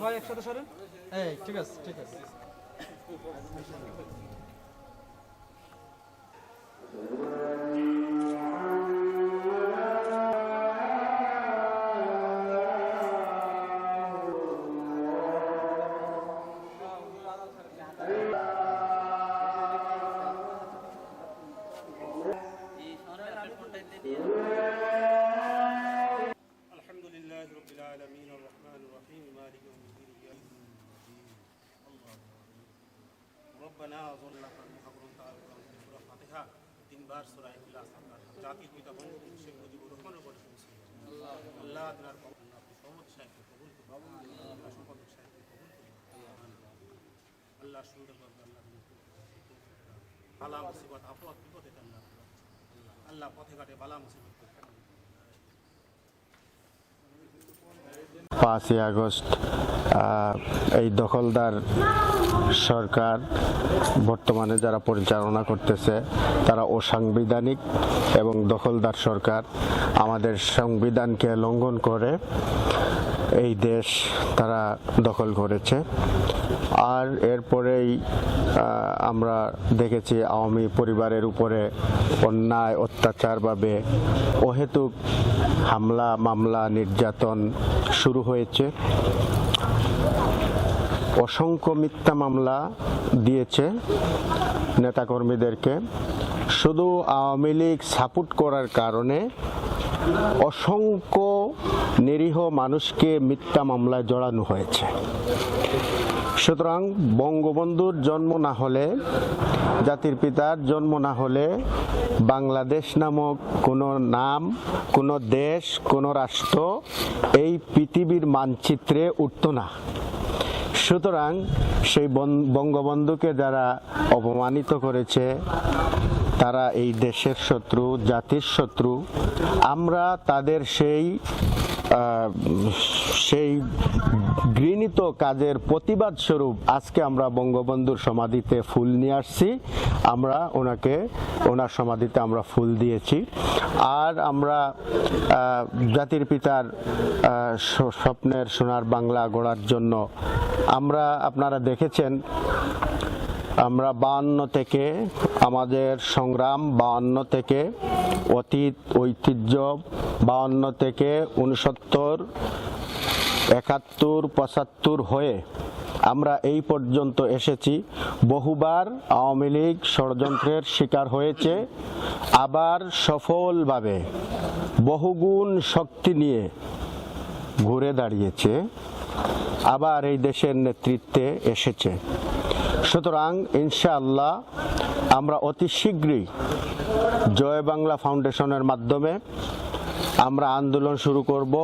সবাই একসাথে সরেন? এই ঠিক আছে ঠিক আছে। الرحمن الرحيم مالك يوم الدين إياك الله ربنا ظلنا محبرون تعالى سورة فاتحة তিনবার সূরা ইখলাস আমরা জাতির পিতা বঙ্গবন্ধু শেখ মুজিবুর রহমানের উপরে পৌঁছে আল্লাহ আপনার কবুল আপনি সহমত সাহেবকে কবুল করুন আল্লাহ সম্পাদক সাহেবকে কবুল করুন আল্লাহ সুন্দর করবে আল্লাহ বালা মুসিবত আপদ বিপদে আল্লাহ আল্লাহ পথে ঘাটে বালা মুসিবত পাঁচই Pase agosto. এই দখলদার সরকার বর্তমানে যারা পরিচালনা করতেছে, তারা অসাংবিধানিক এবং দখলদার সরকার। আমাদের সংবিধানকে লঙ্ঘন করে এই দেশ তারা দখল করেছে। আর এরপরেই আমরা দেখেছি আওয়ামী পরিবারের উপরে অন্যায়, অত্যাচারভাবে অহেতুক হামলা, মামলা, নির্যাতন শুরু হয়েছে। অসংখ্য মিথ্যা মামলা দিয়েছে নেতাকর্মীদেরকে। শুধু আওয়ামী লীগ সাপোর্ট করার কারণে অসংখ্য নিরীহ মানুষকে মিথ্যা মামলায় জড়ানো হয়েছে। সুতরাং বঙ্গবন্ধুর জন্ম না হলে, জাতির পিতার জন্ম না হলে বাংলাদেশ নামক কোনো নাম, কোনো দেশ, কোনো রাষ্ট্র এই পৃথিবীর মানচিত্রে উঠত না। সুতরাং সেই বন- বঙ্গবন্ধুকে যারা অপমানিত করেছে, তারা এই দেশের শত্রু, জাতির শত্রু। আমরা তাদের সেই সেই ঘৃণিত কাজের প্রতিবাদ স্বরূপ আজকে আমরা বঙ্গবন্ধুর সমাধিতে ফুল নিয়ে আসছি। আমরা ওনাকে, ওনার সমাধিতে আমরা ফুল দিয়েছি। আর আমরা জাতির পিতার স্বপ্নের সোনার বাংলা গড়ার জন্য আমরা, আপনারা দেখেছেন আমরা বাহান্ন থেকে আমাদের সংগ্রাম বাহান্ন থেকে অতীত ঐতিহ্য বাহান্ন থেকে উনসত্তর একাত্তর, পঁচাত্তর হয়ে আমরা এই পর্যন্ত এসেছি। বহুবার আওয়ামী লীগ ষড়যন্ত্রের শিকার হয়েছে। আবার সফলভাবে বহুগুণ শক্তি নিয়ে ঘুরে দাঁড়িয়েছে। আবার এই দেশের নেতৃত্বে এসেছে। সুতরাং ইনশাআল্লাহ আমরা অতি শীঘ্রই জয় বাংলা ফাউন্ডেশনের মাধ্যমে আমরা আন্দোলন শুরু করব।